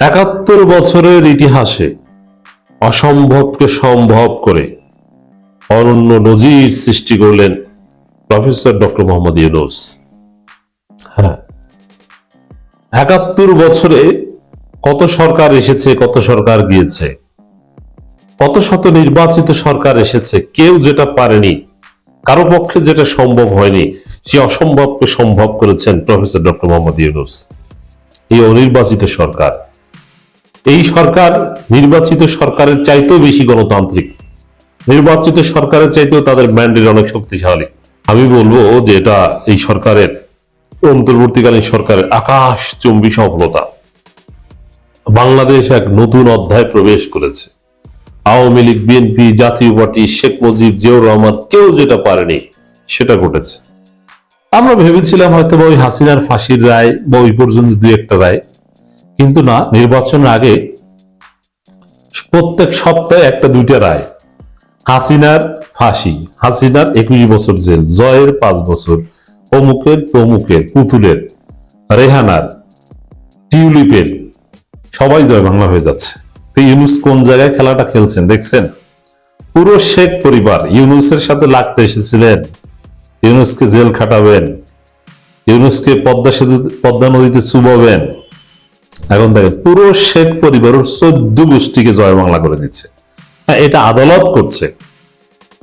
একাত্তর বছরের ইতিহাসে অসম্ভবকে সম্ভব করে অনন্য নজির সৃষ্টি করলেন প্রফেসর ডক্টর মোহাম্মদ ইউনুস। হ্যাঁ। একাত্তর বছরে কত সরকার এসেছে, কত সরকার গিয়েছে? কত শত নির্বাচিত সরকার এসেছে, কেউ যেটা পারেনি, কারও পক্ষে যেটা সম্ভব হয়নি, সে অসম্ভবকে সম্ভব করেছেন প্রফেসর ডক্টর মোহাম্মদ ইউনুস। এই অনির্বাচিত সরকার এই সরকার নির্বাচিত সরকারের চাইতেও বেশি গণতান্ত্রিক। নির্বাচিত সরকারের চাইতেও তাদের ম্যান্ডেট অনেক শক্তিশালী। আমি বলব যে এটা এই সরকারের, অন্তর্বর্তীকালীন সরকারের আকাশ চুম্বী সফলতা। বাংলাদেশ এক নতুন অধ্যায় প্রবেশ করেছে। আওয়ামী লীগ বিএনপি জাতীয় পার্টি, শেখ মুজিব, জিয়াউর রহমান, কেউ যেটা পারেনি, সেটা ঘটেছে। আমরা ভেবেছিলাম হয়তো বা ওই হাসিনার ফাঁসির রায় বা ওই পর্যন্ত দু একটা রায়। কিন্তু না, নির্বাচনের আগে প্রত্যেক সপ্তাহে একটা দুইটা রায়। হাসিনার ফাঁসি, হাসিনার একুশ বছর জেল, জয়ের পাঁচ বছর, অমুকের প্রমুখের পুতুলের, রেহানার, টিউলিপের, সবাই জয় বাংলা হয়ে যাচ্ছে। তো ইউনুস কোন জায়গায় খেলাটা খেলছেন দেখছেন? পুরো শেখ পরিবার, ইউনুসের সাথে লাগতে এসেছিলেন। ইউনুসকে জেল খাটাবেন, ইউনুসকে পদ্মা সেতু, পদ্মা নদীতে চুবাবেন এখন দেখেন, পুরো শেখ পরিবার ওর চোদ্দ গোষ্ঠীকে জয় বাংলা করে দিচ্ছে হ্যাঁ এটা আদালত করছে।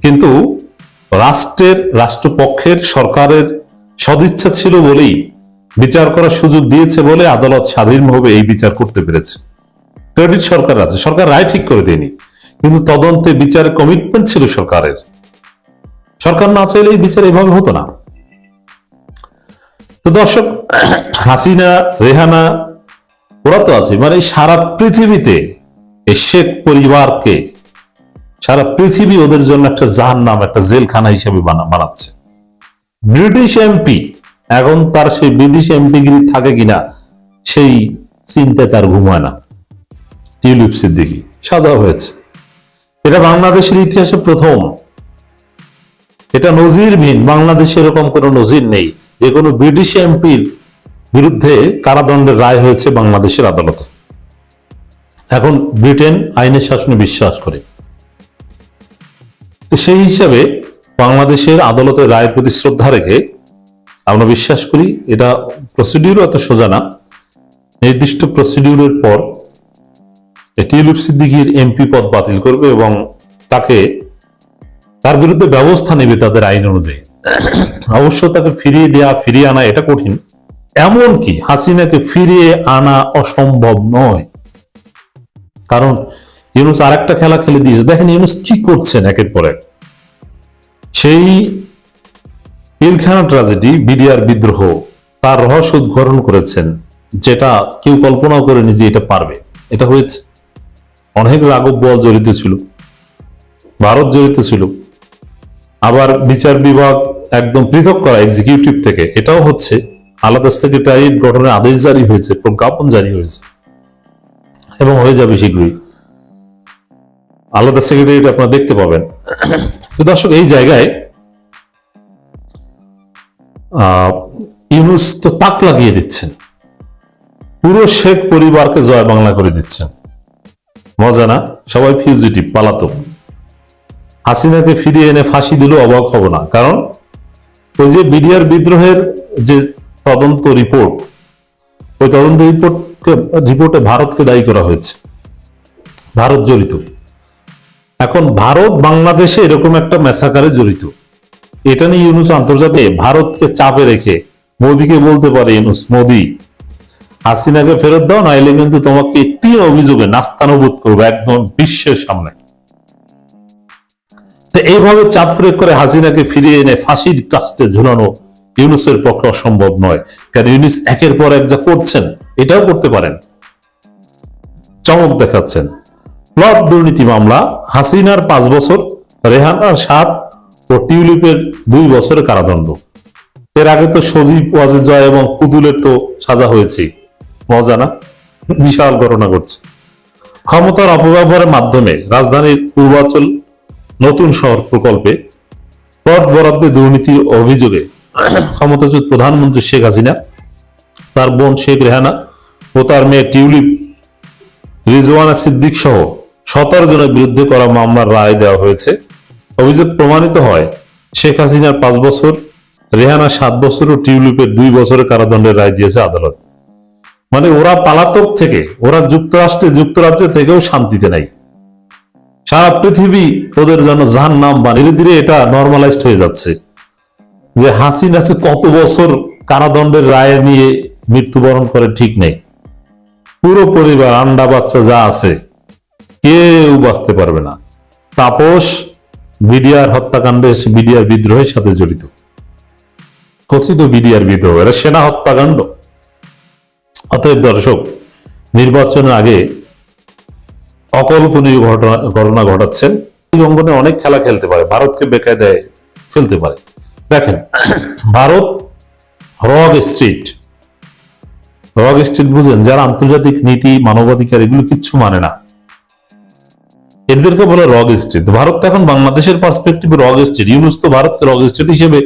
কিন্তু রাষ্ট্রের, রাষ্ট্রপক্ষের, সরকারের সদিচ্ছা ছিল বলেই বিচার করার সুযোগ দিয়েছে বলে আদালত স্বাধীনভাবে এই বিচার করতে পেরেছে। ক্রেডিট সরকার আছে, সরকার রায় ঠিক করে দেয়নি। কিন্তু তদন্তে বিচারে কমিটমেন্ট ছিল সরকারের। সরকার না চাইলে এই বিচার এভাবে হতো না। তো দর্শক, হাসিনা, রেহানা ওরা তো আছে। মানে সারা পৃথিবীতে এই শেখ পরিবারকে সারা পৃথিবী ওদের জন্য একটা জাহান নাম একটা জেলখানা হিসেবে বানাচ্ছে। ব্রিটিশ এমপি, এখন তার সেই ব্রিটিশ এমপিগিরি থাকে কিনা, সেই চিন্তায় তার ঘুমায় না। টিউলিপ সিদ্দিকি, সাজা হয়েছে। এটা বাংলাদেশের ইতিহাসে প্রথম। এটা নজিরবিহীন। বাংলাদেশে এরকম কোনো নজির নেই। যে কোনো ব্রিটিশ এমপির বিরুদ্ধে কারাদণ্ডের রায় হয়েছে বাংলাদেশের আদালতে। এখন ব্রিটেন আইনের শাসনে বিশ্বাস করে। সেই হিসাবে বাংলাদেশের আদালতের রায়ের প্রতি শ্রদ্ধা রেখে আমরা বিশ্বাস করি এটা প্রসিডিউর অত সোজা না। নির্দিষ্ট প্রসিডিউরের পর টিউলিপ সিদ্দিকির এমপি পদ বাতিল করবে এবং তাকে তার বিরুদ্ধে ব্যবস্থা নেবে তাদের আইন অনুযায়ী। অবশ্য তাকে ফিরিয়ে দেয়া, ফিরিয়ে আনা এটা কঠিন। এমন কি হাসিনাকে ফিরিয়ে আনা অসম্ভব নয়। কারণ ইউনুস আর একটা খেলা খেলে দিয়েছে। দেখেন ইউনুস কি করছেন একের পর এক। সেই পিলখানা ট্রাজেডি, বিডিআর বিদ্রোহ, তার রহস্য উদ্ঘাটন করেছেন, যেটা কেউ কল্পনাও করেনি যে এটা পারবে। এটা হয়েছে। অনেক রাগব বল জড়িত ছিল। ভারত জড়িত ছিল। আবার বিচার বিভাগ একদম পৃথক করা এক্সিকিউটিভ থেকে। এটাও হচ্ছে আলাদা সেক্রেটারিয়েট গঠনের আদেশ জারি হয়েছে, প্রজ্ঞাপন জারি হয়েছে। এবং হয়ে যাবে শীঘ্রই। আলাদা সেক্রেটারিয়েট আপনারা দেখতে পাবেন। তো দর্শক, এই জায়গায় ইউনুস তো তাক লাগিয়ে দিচ্ছেন। পুরো শেখ পরিবারকে জয় বাংলা করে দিচ্ছেন। মজা না? সবাই ফিউজিটিভ পালাতক। হাসিনাকে ফিরিয়ে এনে ফাঁসি দিলেও অবাক হব না। কারণ, ওই যে বিডিআর বিদ্রোহের যে তদন্ত রিপোর্ট। ওই তদন্ত রিপোর্টকে, রিপোর্টে ভারতকে দায়ী করা হয়েছে। ভারত জড়িত। এখন ভারত বাংলাদেশে এরকম একটা মেসাকারে জড়িত। এটা নিয়ে ইউনুস আন্তর্জাতিক, ভারতকে চাপে রেখে, মোদিকে বলতে পারে, ইউনুস, মোদি, হাসিনাকে ফেরত দাও, নাইলে কিন্তু তোমাকে একটি অভিযোগে নাস্তানুবোধ করব একদম বিশ্বের সামনে। এইভাবে চাপ প্রয়োগ করে হাসিনাকে ফিরিয়ে এনে ফাঁসির কাস্টে ঝুলানো ইউনুসের পক্ষে অসম্ভব নয়। কারণ ইউনুস একের পর এক যা করছেন, এটাও করতে পারেন। চমক দেখাচ্ছেন। প্লট দুর্নীতি মামলা, হাসিনার পাঁচ বছর, রেহানার সাত ও টিউলিপের দুই বছরের কারাদণ্ড। এর আগে তো সজীব, ওয়াজেদ, জয় এবং পুতুলের তো সাজা হয়েছে। মজা না? বিশাল ঘটনা ঘটছে। ক্ষমতার অপব্যবহারের মাধ্যমে রাজধানীর পূর্বাঞ্চল নতুন শহর প্রকল্পে প্লট বরাদ্দে দুর্নীতির অভিযোগে ক্ষমতাচ্যুত প্রধানমন্ত্রী শেখ হাসিনা, তার বোন শেখ রেহানা ও তার মেয়ে টিউলিপ রিজওয়ানা সিদ্দিক সহ সতেরো জনের বিরুদ্ধে করা মামলার রায় দেওয়া হয়েছে। অভিযোগ প্রমাণিত হয়, শেখ হাসিনার পাঁচ বছর, রেহানা সাত বছর ও টিউলিপের দুই বছরের কারাদণ্ডের রায় দিয়েছে আদালত। মানে ওরা পালাতক থেকে, ওরা যুক্তরাষ্ট্রে, যুক্তরাজ্যে থেকেও শান্তিতে নাই। সারা পৃথিবী ওদের জন্য জাহান নাম বা ধীরে ধীরে এটা নর্মালাইজড হয়ে যাচ্ছে। যে হাসিনা সে কত বছর কারাদণ্ডের রায় নিয়ে মৃত্যুবরণ করে ঠিক নেই। পুরো পরিবার, আন্ডা বাচ্চা যা আছে, কেউ বাঁচতে পারবে না। তাপস বিডিআর হত্যাকাণ্ডে বিডিআর বিদ্রোহের সাথে জড়িত। কথিত বিডিআর বিদ্রোহ, এরা সেনা হত্যাকাণ্ড। অতএব দর্শক, নির্বাচনের আগে অকল্পনীয় ঘটনা ঘটনা ঘটাচ্ছেন। অঙ্গনে অনেক খেলা খেলতে পারে, ভারতকে বেকায়দায় ফেলতে পারে। দেখেন, ভারত রগ স্ট্রিট। রগ স্ট্রিট বুঝেন, যারা আন্তর্জাতিক নীতি, মানবাধিকার এগুলো কিচ্ছু মানে না। এদেরকে বলে রগ স্ট্রিট। ভারত এখন বাংলাদেশের পার্সপেক্টিভে রগ স্ট্রিট। ইউনুস তো ভারতকে রগ স্ট্রিট হিসেবে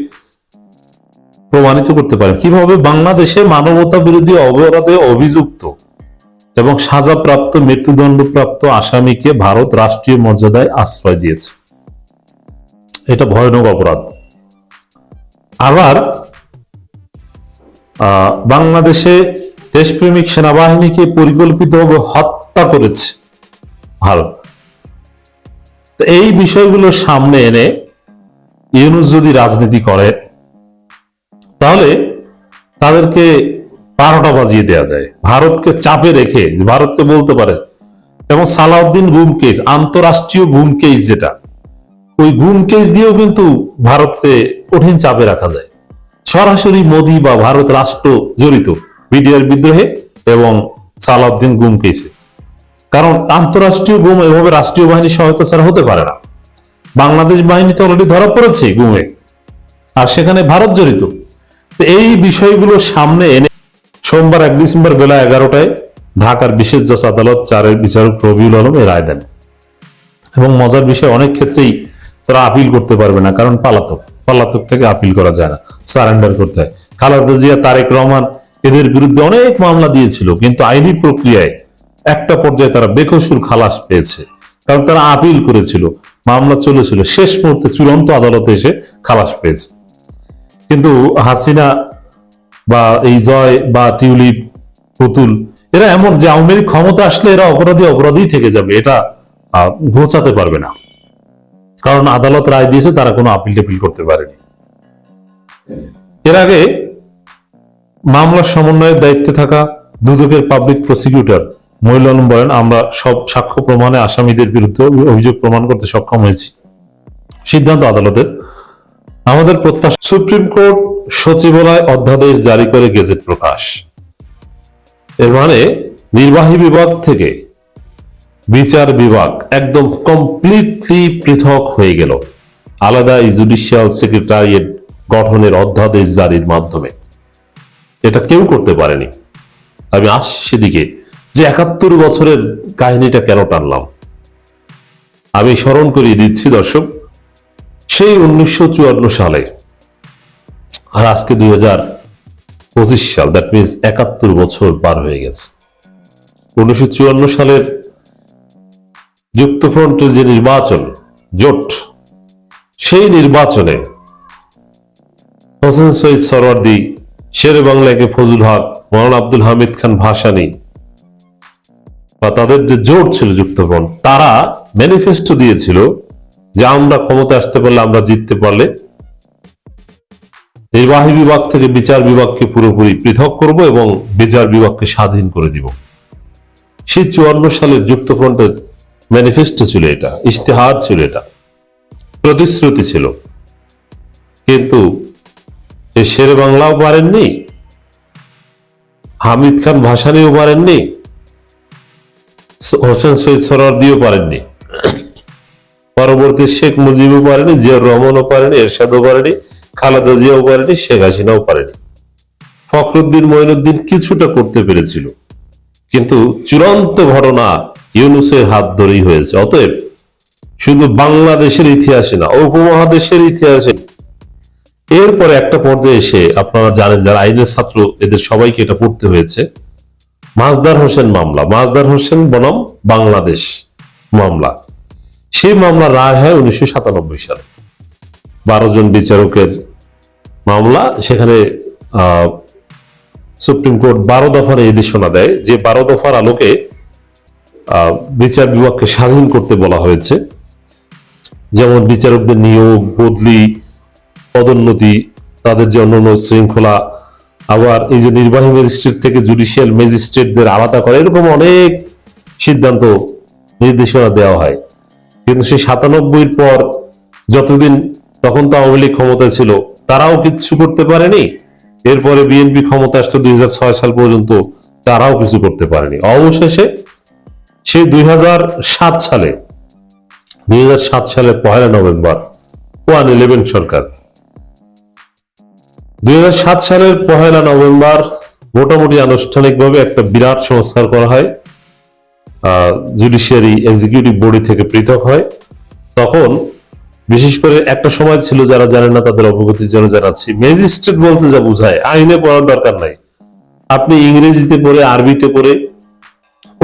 প্রমাণিত করতে পারেন। কীভাবে? বাংলাদেশে মানবতা বিরোধী অপরাধে অভিযুক্ত এবং সাজাপ্রাপ্ত, মৃত্যুদণ্ডপ্রাপ্ত আসামিকে ভারত রাষ্ট্রীয় মর্যাদায় আশ্রয় দিয়েছে। এটা ভয়ানক অপরাধ। আবার বাংলাদেশে দেশপ্রেমিক সেনাবাহিনীকে পরিকল্পিতভাবে হত্যা করেছে ভারত। এই বিষয়গুলো সামনে এনে ইউনুস যদি রাজনীতি করে, তাহলে তাদেরকে বারোটা বাজিয়ে দেওয়া যায়। ভারতকে চাপে রেখে, ভারতকে বলতে পারে, এবং সালাউদ্দিন গুম কেস আন্তরাষ্ট্রীয় গুম কেস যেটা ওই গুম কেস দিয়েও কিন্তু ভারতকে কঠিন চাপে রাখা যায়। সরাসরি মোদী বা ভারত রাষ্ট্র জড়িত বিডিআর বিদ্রোহে এবং সালাউদ্দিন গুম কেসে। কারণ আন্তরাষ্ট্রীয় গুম এভাবে রাষ্ট্রীয় বাহিনীর সহায়তা ছাড়া হতে পারে না। বাংলাদেশ বাহিনী তো অলরেডি ধরা পড়েছে গুমে আর সেখানে ভারত জড়িত। তো এই বিষয়গুলো সামনে এনে সোমবার এক ডিসেম্বর বেলা এগারোটায় ঢাকার বিশেষ জজ আদালত চারের বিচারক রবিউল আলম এ রায় দেন। এবং মজার বিষয়, অনেক ক্ষেত্রেই তারা আপিল করতে পারবে না, কারণ পালাতক পালাতক থেকে আপিল করা যায় না সারেন্ডার করতে হয়। খালেদা জিয়া, তারেক রহমান এদের বিরুদ্ধে অনেক মামলা দিয়েছিল, কিন্তু আইনি প্রক্রিয়ায় একটা পর্যায়ে তারা বেকসুর খালাস পেয়েছে, কারণ তারা আপিল করেছিল, মামলা চলেছিল, শেষ মুহূর্তে চূড়ান্ত আদালতে এসে খালাস পেয়েছে। কিন্তু হাসিনা বা এই জয় বা টিউলিপ, পুতুল, এরা এমন যে আওয়ামী ক্ষমতা আসলে এরা অপরাধী অপরাধী থেকে যাবে, এটা ঘোচাতে পারবে না। কারণ আদালত রায় দিয়েছে, তারা কোনো আপিল টেপিল করতে পারেনি। এর আগে মামলার সমন্বয়ের দায়িত্বে থাকা দুদকের পাবলিক প্রসিকিউটর মহিল আলম বলেন, আমরা সব সাক্ষ্য প্রমাণে আসামিদের বিরুদ্ধে অভিযোগ প্রমাণ করতে সক্ষম হয়েছি। সিদ্ধান্ত আদালতের। আমাদের প্রত্যাশা, সুপ্রিম কোর্ট সচিবালয় অধ্যাদেশ জারি করে গেজেট প্রকাশ। এর মানে নির্বাহী বিভাগ থেকে বিচার বিভাগ একদম কমপ্লিটলি পৃথক হয়ে গেল। আলাদা জুডিশিয়াল সেক্রেটারিয়েট গঠনের অধ্যাদেশ জারির মাধ্যমে। এটা কেউ করতে পারেনি। আমি আসছি সেদিকে যে একাত্তর বছরের কাহিনীটা কেন টানলাম। আমি স্মরণ করিয়ে দিচ্ছি দর্শক, সেই উনিশশো চুয়ান্ন সালে আর আজকে দুই হাজার পঁচিশ সাল দ্যাট মিনস একাত্তর বছর পার হয়ে গেছে। উনিশশো চুয়ান্ন সালের যুক্তফ্রন্টের যে নির্বাচন, জোট, সেই নির্বাচনে হোসেন সৈয়দ সরওয়ার্দি, শেরে বাংলাকে ফজল হক মৌলানা আব্দুল হামিদ খান ভাসানী বা তাদের যে জোট ছিল যুক্তফ্রন্ট, তারা ম্যানিফেস্টো দিয়েছিল যে আমরা ক্ষমতা আসতে পারলে আমরা জিততে পারলে নির্বাহী বিভাগ থেকে বিচার বিভাগকে পুরোপুরি পৃথক করব এবং বিচার বিভাগকে স্বাধীন করে দিব। সেই চুয়ান্ন সালের যুক্তফ্রন্টের ম্যানিফেস্টো ছিল এটা ইশতেহার ছিল এটা, প্রতিশ্রুতি ছিল। কিন্তু শেরে বাংলাও পারেননি, হামিদ খান ভাসানিও পারেননি, হোসেন সৈয়দ সরওয়ার্দিও পারেননি। পরবর্তী শেখ মুজিবও পারেনি, জিয়াউর রহমানও পারেনি, এরশাদও পারেনি, খালেদা জিয়াও পারেনি, শেখ হাসিনাও পারেনি। ফখরুদ্দিন মঈনুদ্দিন কিছুটা করতে পেরেছিল, কিন্তু চূড়ান্ত ঘটনা ইউনুসের হাত ধরেই হয়েছে। অতএব শুধু বাংলাদেশের ইতিহাসে না, উপমহাদেশের ইতিহাসে। এরপরে একটা পর্যায়ে এসে আপনারা জানেন যারা আইনের ছাত্র, এদের সবাইকে এটা পড়তে হয়েছে। মাজদার হোসেন মামলা। মাজদার হোসেন বনাম বাংলাদেশ মামলা। সেই মামলা রায় হয় উনিশশো সাতানব্বই সালে। বারো জন বিচারকের মামলা। সেখানে সুপ্রিম কোর্ট বারো দফার এই দেয় যে বারো দফার আলোকে বিচার বিভাগকে স্বাধীন করতে বলা হয়েছে। যেমন বিচারকদের নিয়োগ, বদলি, পদোন্নতি, তাদের যে অন্যান্য শৃঙ্খলা, আবার এই যে নির্বাহী ম্যাজিস্ট্রেট থেকে জুডিশিয়াল ম্যাজিস্ট্রেটদের আলাদা করে, এরকম অনেক সিদ্ধান্ত নির্দেশনা দেওয়া হয়। কিন্তু সেই সাতানব্বই পর যতদিন তখন তো আওয়ামী লীগ ক্ষমতায় ছিল, তারাও কিচ্ছু করতে পারেনি। এরপরে বিএনপি ক্ষমতা আসলো দুই সাল পর্যন্ত তারাও কিছু করতে পারেনি। অবশেষে সেই দুই সালে, দুই সালের পহেলা নভেম্বর, ওয়ান ইলেভেন সরকার। দুই সালের পহেলা নভেম্বর মোটামুটি আনুষ্ঠানিকভাবে একটা বিরাট সংস্কার করা হয়। জুডিশিয়ারি এক্সিকিউটিভ বডি থেকে পৃথক হয়। তখন বিশেষ করে একটা সময় ছিল যারা জানেন না, তাদের অবগতির জন্য জানাচ্ছি। ম্যাজিস্ট্রেট বলতে যা বোঝায়, আইনে পড়ার দরকার নাই। আপনি ইংরেজিতে পড়ে, আরবিতে পড়ে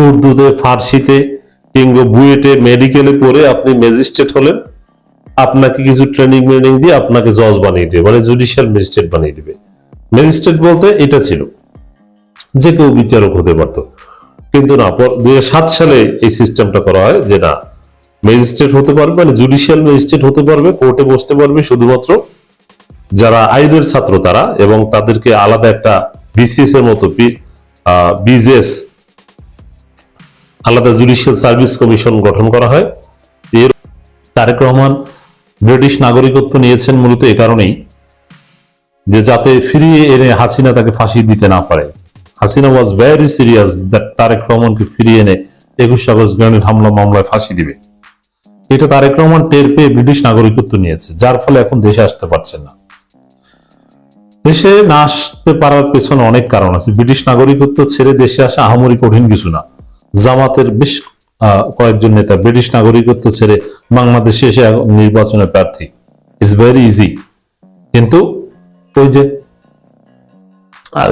উর্দুতে, ফার্সিতে কিংবা বুয়েটে, মেডিকেলে পড়ে আপনি ম্যাজিস্ট্রেট হলেন, আপনাকে কিছু ট্রেনিং মেনিং দিয়ে আপনাকে জজ বানিয়ে দেবে মানে জুডিশিয়াল ম্যাজিস্ট্রেট বানিয়ে দেবে। ম্যাজিস্ট্রেট বলতে এটা ছিল, যে কেউ বিচারক হতে পারতো। কিন্তু না দুই সালে এই সিস্টেমটা করা হয় যে না ম্যাজিস্ট্রেট হতে পারবে মানে জুডিশিয়াল ম্যাজিস্ট্রেট হতে পারবে কোর্টে বসতে পারবে শুধুমাত্র যারা আইনের ছাত্র তারা এবং তাদেরকে আলাদা একটা বিসিএস এর মতো বিজেএস আলাদা জুডিশিয়াল সার্ভিস কমিশন গঠন করা হয়। এর তারেক রহমান ব্রিটিশ নাগরিকত্ব নিয়েছেন মূলত এ কারণেই যে যাতে ফিরিয়ে এনে হাসিনা তাকে ফাঁসি দিতে না পারে। Hasina was very serious that Tarique রহমানকে ফিরিয়ে এনে একুশ আগস্ট গ্রেনেড হামলা মামলায় ফাঁসি দিবে। এটা তারেক রহমান টের পেয়ে ব্রিটিশ নাগরিকত্ব নিয়েছে, যার ফলে এখন দেশে আসতে পারছেন না। দেশে না আসতে পারার পেছনে অনেক কারণ আছে। ব্রিটিশ নাগরিকত্ব ছেড়ে দেশে আসা আহামরি কঠিন কিছু না। জামাতের বেশ কয়েকজন নেতা ব্রিটিশ নাগরিকত্ব ছেড়ে বাংলাদেশে এসে এখন নির্বাচনে প্রার্থী। ইটস ভেরি ইজি কিন্তু ওই যে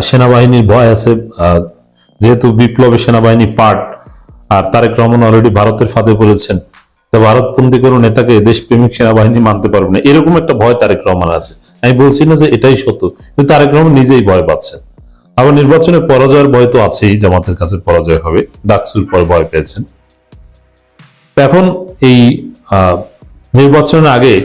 সেনাবাহিনীর ভয় আছে যেহেতু বিপ্লবী সেনাবাহিনী পার্ট, আর তারেক রহমান অলরেডি ভারতের ফাঁদে পড়েছেন, তো ভারতপন্থী কোনো নেতাকে দেশপ্রেমিক সেনাবাহিনী মানতে পারবে না। এরকম একটা ভয় তারেক রহমান আছে। আমি বলছি না যে এটাই সত্য, কিন্তু তারেক রহমান নিজেই ভয় পাচ্ছেন। আবার নির্বাচনে পরাজয়ের ভয় তো আছেই, জামাতের কাছে পরাজয় হবে। ডাকসুর পর ভয় পেয়েছেন। এখন এই নির্বাচনের আগে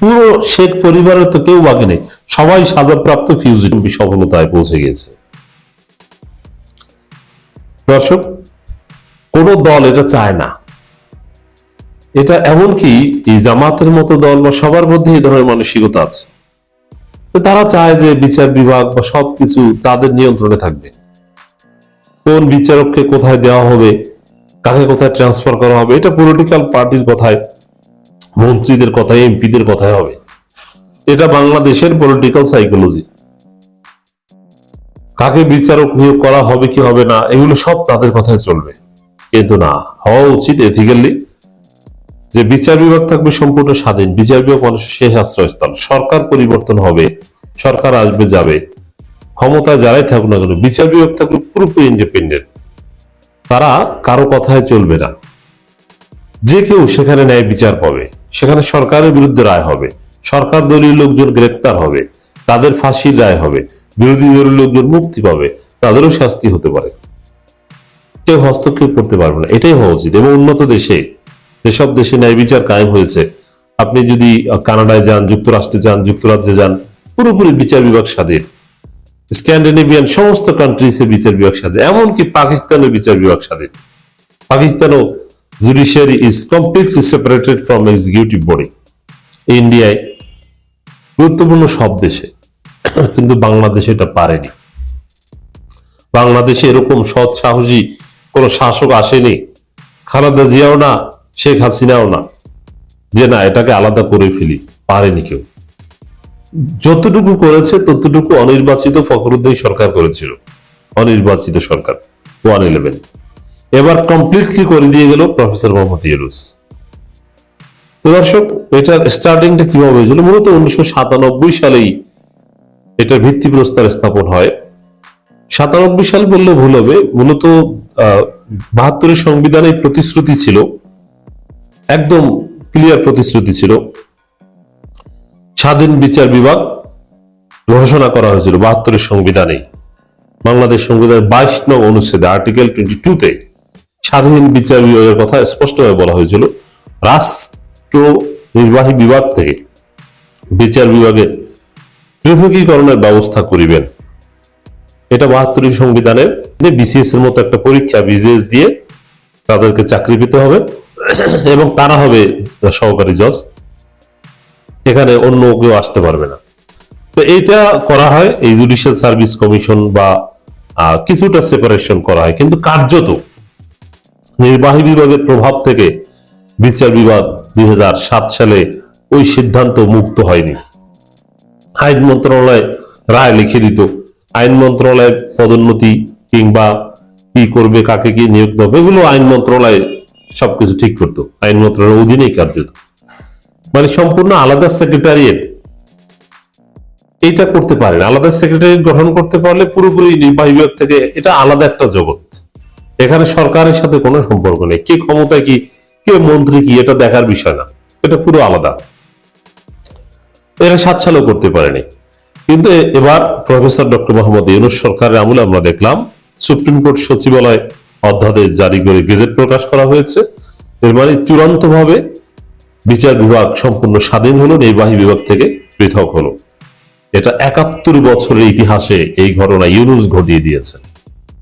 পুরো শেখ পরিবারের তো কেউ বাকি নেই। সবাই সাজাপ্রাপ্ত ফিউজি সফলতায় পৌঁছে গিয়েছে দর্শক, কোন দল এটা চায় না। এটা এমনকি এই জামাতের মতো দল বা সবার মধ্যে এই ধরনের মানসিকতা আছে। তো তারা চায় যে বিচার বিভাগ বা সবকিছু তাদের নিয়ন্ত্রণে থাকবে। কোন বিচারককে কোথায় দেওয়া হবে, কাকে কোথায় ট্রান্সফার করা হবে, এটা পলিটিক্যাল পার্টির কথায়, মন্ত্রীদের কথায়, এমপিদের কথায় হবে। এটা বাংলাদেশের পলিটিক্যাল সাইকোলজি কাকে বিচারক নিয়োগ করা হবে কি হবে না, এগুলো সব তাদের কথায় চলবে। কিন্তু না, হওয়া উচিত এথিক্যালি যে বিচার বিভাগ থাকবে সম্পূর্ণ স্বাধীন। বিচার বিভাগ মানুষের শেষ আশ্রয়স্থল সরকার পরিবর্তন হবে। সরকার আসবে, যাবে। ক্ষমতা যারাই থাকুক না কেন, বিচার বিভাগ থাকবে পুরোপুরি ইন্ডিপেন্ডেন্ট তারা কারও কথায় চলবে না। যে কেউ সেখানে ন্যায় বিচার পাবে। সেখানে সরকারের বিরুদ্ধে রায় হবে। সরকার দলীয় লোকজন গ্রেপ্তার হবে। তাদের ফাঁসির রায় হবে। বিরোধী দলীয় লোকজন মুক্তি পাবে। তাদেরও শাস্তি হতে পারে। কেউ হস্তক্ষেপ করতে পারবে না। এটাই হওয়া উচিত। এবং উন্নত দেশে যেসব দেশে ন্যায় বিচার কায়েম হয়েছে, আপনি যদি কানাডায় যান, যুক্তরাষ্ট্রে যান, যুক্তরাজ্যে যান, পুরোপুরি বিচার বিভাগ স্বাধীন। স্ক্যান্ডিনেভিয়ান সমস্ত কান্ট্রিজে বিচার বিভাগ স্বাধীন, এমনকি পাকিস্তানের বিচার বিভাগ স্বাধীন। পাকিস্তানও judiciary is completely separated from executive body ইন্ডিয়ায় গুরুত্বপূর্ণ সব দেশে, কিন্তু বাংলাদেশে এটা পারেনি। বাংলাদেশে এরকম সৎ সাহসী কোন শাসক আসেনি। খালেদা জিয়াও না শেখ হাসিনাও না। যে না, এটাকে আলাদা করে ফেলি, পারেনি কেউ। যতটুকু করেছে, ততটুকু অনির্বাচিত ফখরুদ্দিন সরকার করেছিল। অনির্বাচিত সরকার ওয়ান ইলেভেন এবার কমপ্লিটলি করে দিয়ে গেল প্রফেসর মোহাম্মদ তো দর্শক, এটার স্টার্টিংটা কীভাবে হয়েছিল? মূলত উনিশশো সাতানব্বই সালেই এটার ভিত্তি প্রস্তর স্থাপন হয়। সাতানব্বই সাল বললে ভুল হবে। মূলত বাহাত্তরের সংবিধানে প্রতিশ্রুতি ছিল একদম ক্লিয়ার প্রতিশ্রুতি ছিল। স্বাধীন বিচার বিভাগ ঘোষণা করা হয়েছিল বাহাত্তরের সংবিধানে। বাংলাদেশ সংবিধানের বাইশ নং অনুচ্ছেদে আর্টিকেল টোয়েন্টি টু তে স্বাধীন বিচার বিভাগের কথা স্পষ্টভাবে বলা হয়েছিল। রাষ্ট্র নির্বাহী বিভাগ থেকে বিচার বিভাগের পৃথকীকরণের ব্যবস্থা করিবেন। এটা বাহাত্তরের সংবিধানের বিসিএস এর মতো একটা পরীক্ষা বিসিএস দিয়ে তাদেরকে চাকরি পেতে হবে। এবং তারা হবে সহকারী জজ। এখানে অন্য কেউ আসতে পারবে না। তো এইটা করা হয়, এই জুডিশিয়াল সার্ভিস কমিশন বা কিছুটা সেপারেশন করা হয়। কিন্তু কার্যত নির্বাহী বিভাগের প্রভাব থেকে বিচার বিভাগ দুই হাজার সাত সালে ওই সিদ্ধান্ত মুক্ত হয়নি। আইন মন্ত্রণালয় রায় লিখে দিত। আইন মন্ত্রণালয়ের পদোন্নতি কিংবা কি করবে, কাকে কি নিয়োগ দেবে, এগুলো আইন মন্ত্রণালয় সবকিছু ঠিক করতো, আইন মন্ত্রণালয়ের অধীনেই কার্যত। মানে সম্পূর্ণ আলাদা সেক্রেটারিয়েট এইটা করতে পারেন আলাদা সেক্রেটারিয়েট গঠন করতে পারলে পুরোপুরি নির্বাহী বিভাগ থেকে এটা আলাদা একটা জগৎ। এখানে সরকারের সাথে কোনো সম্পর্ক নেই, কে ক্ষমতা কি, কে মন্ত্রী কি, এটা দেখার বিষয় না, এটা পুরো আলাদা। এরা সাত সালেও করতে পারেনি। কিন্তু এবার প্রফেসর ডক্টর মোহাম্মদ ইউনুস সরকারের আমলে আমরা দেখলাম সুপ্রিম কোর্ট সচিবালয় অধ্যাদেশ জারি করে গেজেট প্রকাশ করা হয়েছে। এর মানে চূড়ান্ত ভাবে বিচার বিভাগ সম্পূর্ণ স্বাধীন হলো, নির্বাহী বিভাগ থেকে পৃথক হলো। এটা একাত্তর বছরের ইতিহাসে এই ঘটনা ইউনুস ঘটিয়ে দিয়েছে